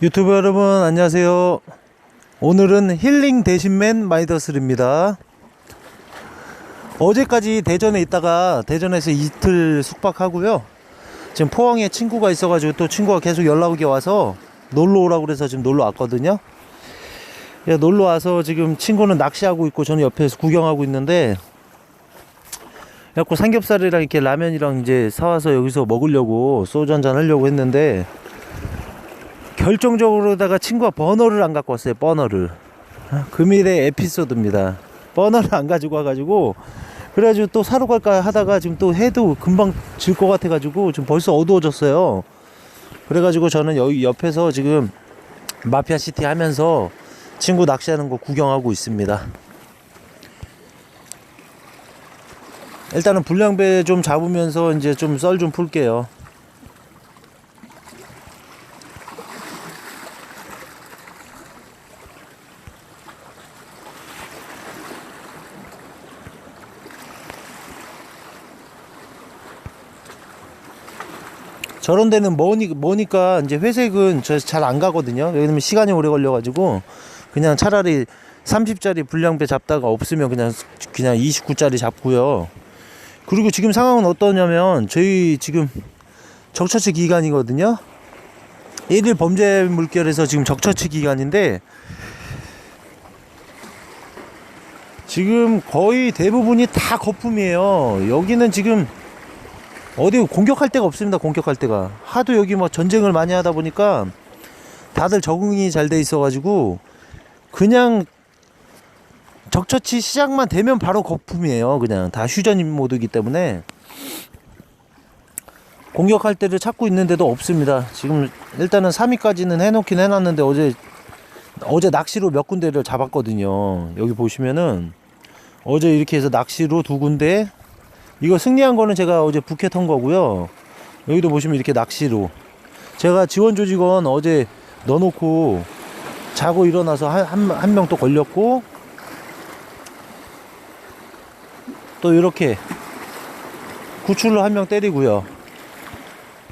유튜브 여러분 안녕하세요. 오늘은 힐링 대신맨 마이더스입니다. 어제까지 대전에 있다가 대전에서 이틀 숙박하고요. 지금 포항에 친구가 있어 가지고 또 친구가 계속 연락이 와서 놀러 오라고 그래서 지금 놀러 왔거든요. 예, 놀러 와서 지금 친구는 낚시하고 있고 저는 옆에서 구경하고 있는데 그래갖고 삼겹살이랑 이렇게 라면이랑 이제 사와서 여기서 먹으려고 소주 한잔 하려고 했는데 결정적으로다가 친구가 버너를 안 갖고 왔어요 버너를. 아, 금일의 에피소드입니다. 버너를 안 가지고 와가지고 그래가지고 또 사러 갈까 하다가 지금 또 해도 금방 질 것 같아가지고 지금 벌써 어두워졌어요. 그래가지고 저는 여기 옆에서 지금 마피아 시티 하면서 친구 낚시하는 거 구경하고 있습니다. 일단은 불량배 좀 잡으면서 이제 좀 썰 좀 풀게요 저런 데는 머니, 머니까 이제 회색은 저 잘 안 가거든요. 왜냐면 시간이 오래 걸려가지고 그냥 차라리 30짜리 불량배 잡다가 없으면 그냥 그냥 29짜리 잡고요. 그리고 지금 상황은 어떠냐면 저희 지금 적처치 기간이거든요. 1일 범죄 물결에서 지금 적처치 기간인데 지금 거의 대부분이 다 거품이에요. 여기는 지금 어디 공격할 데가 없습니다. 공격할 데가 하도 여기 뭐 전쟁을 많이 하다 보니까 다들 적응이 잘 돼 있어가지고 그냥 적처치 시작만 되면 바로 거품이에요. 그냥 다 휴전 모드이기 때문에 공격할 때를 찾고 있는데도 없습니다. 지금 일단은 3위까지는 해놓긴 해놨는데 어제 어제 낚시로 몇 군데를 잡았거든요. 여기 보시면은 어제 이렇게 해서 낚시로 두 군데 이거 승리한 거는 제가 어제 부켓 한 거고요. 여기도 보시면 이렇게 낚시로. 제가 지원 조직원 어제 넣어놓고 자고 일어나서 한, 한 명 또 걸렸고, 또 이렇게 구출로 한 명 때리고요.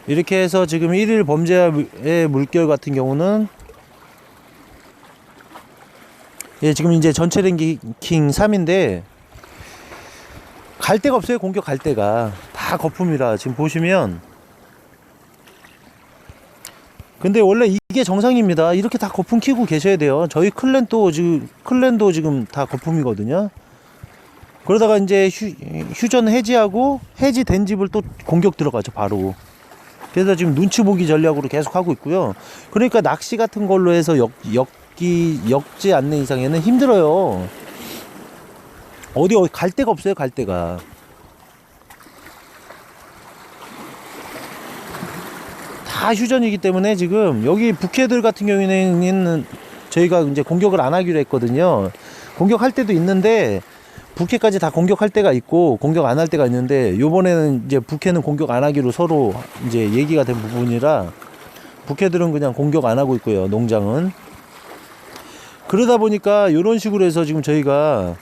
이렇게 해서 지금 1일 범죄의 물결 같은 경우는 예, 지금 이제 전체 랭킹 3인데 갈 데가 없어요 공격 갈 데가. 다 거품이라. 지금 보시면. 근데 원래 이게 정상입니다. 이렇게 다 거품 키고 계셔야 돼요. 저희 클랜도 지금 클랜도 지금 다 거품이거든요. 그러다가 이제 휴, 휴전 해지하고 해지된 집을 또 공격 들어가죠 바로. 그래서 지금 눈치 보기 전략으로 계속 하고 있고요. 그러니까 낚시 같은 걸로 해서 역, 역기 역지 않는 이상에는 힘들어요 어디 어디 갈 데가 없어요 갈 데가. 다 휴전이기 때문에 지금 여기 부캐들 같은 경우에는 저희가 이제 공격을 안 하기로 했거든요. 공격할 때도 있는데 부캐까지 다 공격할 때가 있고 공격 안 할 때가 있는데 요번에는 이제 부캐는 공격 안 하기로 서로 이제 얘기가 된 부분이라 부캐들은 그냥 공격 안 하고 있고요 농장은. 그러다 보니까 이런 식으로 해서 지금 저희가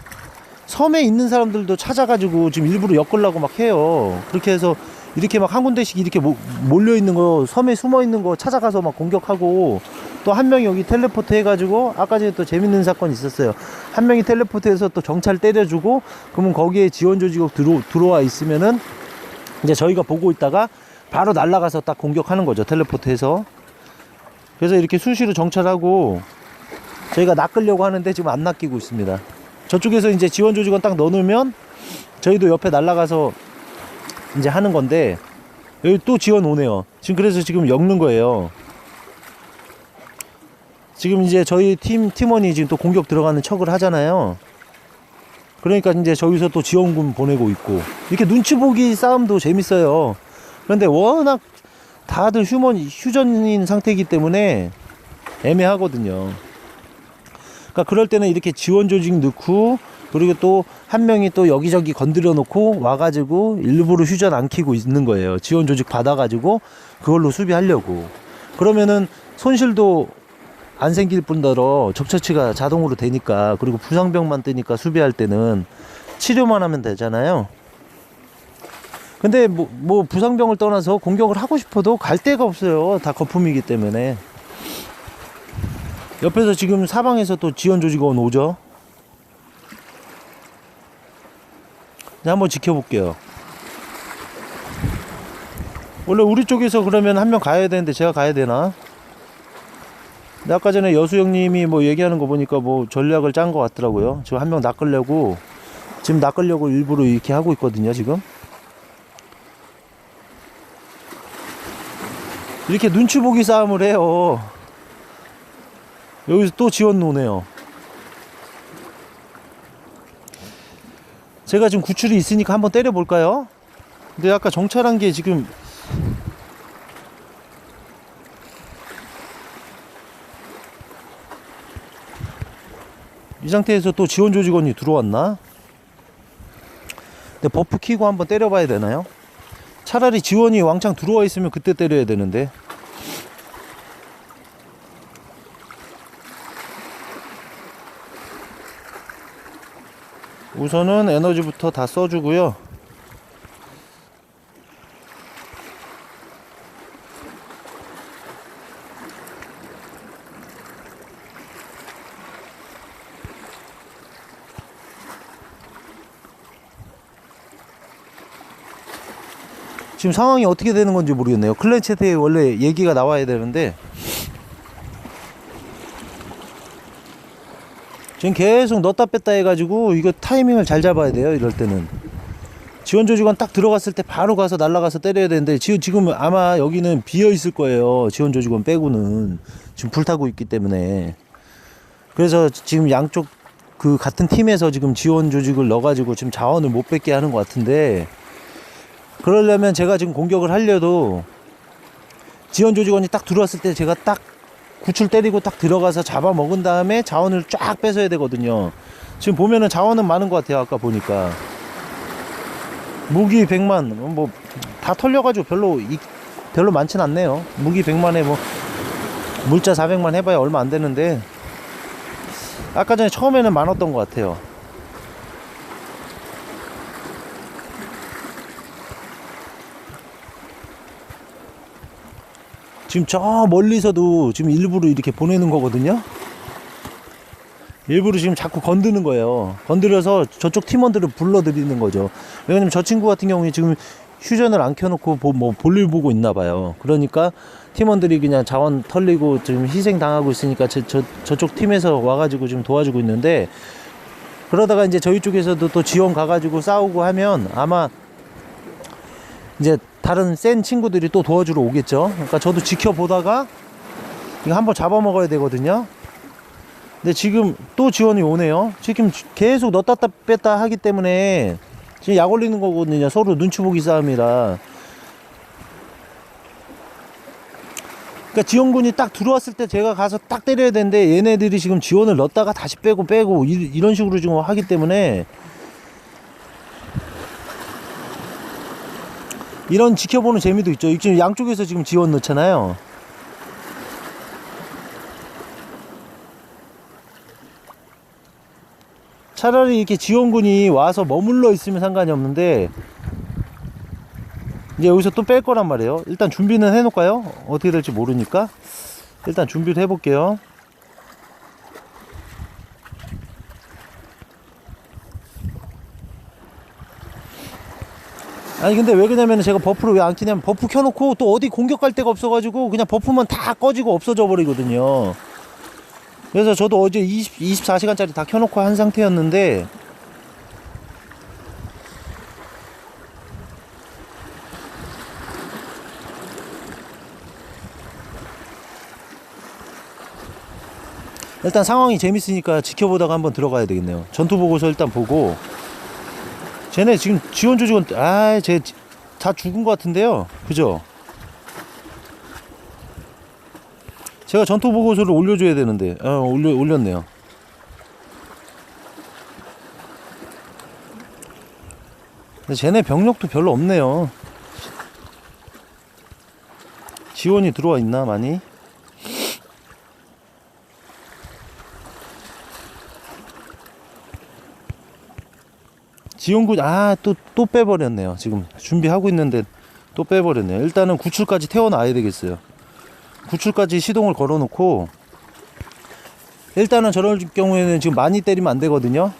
섬에 있는 사람들도 찾아가지고 지금 일부러 엮으려고 막 해요. 그렇게 해서 이렇게 막 한 군데씩 이렇게 모- 몰려 있는 거, 섬에 숨어 있는 거 찾아가서 막 공격하고 또 한 명이 여기 텔레포트 해가지고 아까 전에 또 재밌는 사건이 있었어요. 한 명이 텔레포트해서 또 정찰 때려주고 그러면 거기에 지원 조직이 들어, 들어와 있으면은 이제 저희가 보고 있다가 바로 날아가서 딱 공격하는 거죠. 텔레포트해서. 그래서 이렇게 수시로 정찰하고 저희가 낚으려고 하는데 지금 안 낚이고 있습니다. 저쪽에서 이제 지원 조직원 딱 넣어놓으면 저희도 옆에 날아가서 이제 하는 건데 여기 또 지원 오네요. 지금 그래서 지금 엮는 거예요. 지금 이제 저희 팀 팀원이 지금 또 공격 들어가는 척을 하잖아요. 그러니까 이제 저기서 또 지원군 보내고 있고 이렇게 눈치 보기 싸움도 재밌어요. 그런데 워낙 다들 휴먼 휴전인 상태이기 때문에 애매하거든요. 그러니까 그럴 때는 이렇게 지원 조직 넣고 그리고 또 한 명이 또 여기저기 건드려 놓고 와가지고 일부러 휴전 안 키고 있는 거예요. 지원 조직 받아가지고 그걸로 수비하려고. 그러면은 손실도 안 생길 뿐더러 적처치가 자동으로 되니까 그리고 부상병만 뜨니까 수비할 때는 치료만 하면 되잖아요. 근데 뭐, 뭐 부상병을 떠나서 공격을 하고 싶어도 갈 데가 없어요. 다 거품이기 때문에. 옆에서 지금 사방에서 또 지원 조직원 오죠. 네, 한번 지켜볼게요. 원래 우리 쪽에서 그러면 한 명 가야 되는데 제가 가야 되나? 근데 아까 전에 여수 형님이 뭐 얘기하는 거 보니까 뭐 전략을 짠 것 같더라고요. 지금 한 명 낚으려고 지금 낚으려고 일부러 이렇게 하고 있거든요. 지금 이렇게 눈치 보기 싸움을 해요. 여기서 또 지원 노네요. 제가 지금 구출이 있으니까 한번 때려 볼까요? 근데 아까 정찰한 게 지금 이 상태에서 또 지원 조직원이 들어왔나? 근데 버프 키고 한번 때려 봐야 되나요? 차라리 지원이 왕창 들어와 있으면 그때 때려야 되는데 우선은 에너지부터 다 써주고요 지금 상황이 어떻게 되는 건지 모르겠네요. 클랜 채트에 원래 얘기가 나와야 되는데 지금 계속 넣었다 뺐다 해가지고 이거 타이밍을 잘 잡아야 돼요. 이럴 때는 지원 조직원 딱 들어갔을 때 바로 가서 날라가서 때려야 되는데 지금 지금 아마 여기는 비어 있을 거예요. 지원 조직원 빼고는 지금 불타고 있기 때문에 그래서 지금 양쪽 그 같은 팀에서 지금 지원 조직을 넣어가지고 지금 자원을 못 뺏게 하는 것 같은데. 그러려면 제가 지금 공격을 하려도 지원 조직원이 딱 들어왔을 때 제가 딱 구출 때리고 딱 들어가서 잡아먹은 다음에 자원을 쫙 뺏어야 되거든요. 지금 보면은 자원은 많은 것 같아요. 아까 보니까. 무기 100만, 뭐, 다 털려가지고 별로, 이, 별로 많진 않네요. 무기 100만에 뭐, 물자 400만 해봐야 얼마 안 되는데, 아까 전에 처음에는 많았던 것 같아요. 지금 저 멀리서도 지금 일부러 이렇게 보내는 거거든요. 일부러 지금 자꾸 건드는 거예요. 건드려서 저쪽 팀원들을 불러들이는 거죠. 왜냐면 저 친구 같은 경우에 지금 휴전을 안 켜놓고 보- 뭐 볼일 보고 있나 봐요. 그러니까 팀원들이 그냥 자원 털리고 지금 희생 당하고 있으니까 저, 저, 저쪽 팀에서 와가지고 지금 도와주고 있는데 그러다가 이제 저희 쪽에서도 또 지원 가가지고 싸우고 하면 아마 이제 다른 센 친구들이 또 도와주러 오겠죠. 그러니까 저도 지켜보다가 이거 한번 잡아먹어야 되거든요. 근데 지금 또 지원이 오네요. 지금 계속 넣었다 뺐다 하기 때문에 지금 약 올리는 거거든요. 서로 눈치 보기 싸움이라. 그러니까 지원군이 딱 들어왔을 때 제가 가서 딱 때려야 되는데 얘네들이 지금 지원을 넣었다가 다시 빼고 빼고 이, 이런 식으로 지금 하기 때문에 이런 지켜보는 재미도 있죠. 지금 양쪽에서 지금 지원 넣잖아요. 차라리 이렇게 지원군이 와서 머물러 있으면 상관이 없는데 이제 여기서 또 뺄 거란 말이에요. 일단 준비는 해 놓을까요? 어떻게 될지 모르니까 일단 준비를 해 볼게요. 아니 근데 왜 그러냐면 제가 버프를 왜안 키냐면 버프 켜놓고 또 어디 공격할 데가 없어가지고 그냥 버프만 다 꺼지고 없어져 버리거든요. 그래서 저도 어제 20, 24시간짜리 다 켜놓고 한 상태였는데 일단 상황이 재밌으니까 지켜보다가 한번 들어가야 되겠네요. 전투 보고서 일단 보고 쟤네 지금 지원 조직원 아쟤 다 죽은 것 같은데요. 그죠? 제가 전투 보고서를 올려줘야 되는데. 어 올려 올렸네요. 근데 쟤네 병력도 별로 없네요. 지원이 들어와 있나 많이 지원군 아또 또 빼버렸네요. 지금 준비하고 있는데 또 빼버렸네요. 일단은 구출까지 태워놔야 되겠어요. 구출까지 시동을 걸어 놓고 일단은 저럴 경우에는 지금 많이 때리면 안 되거든요.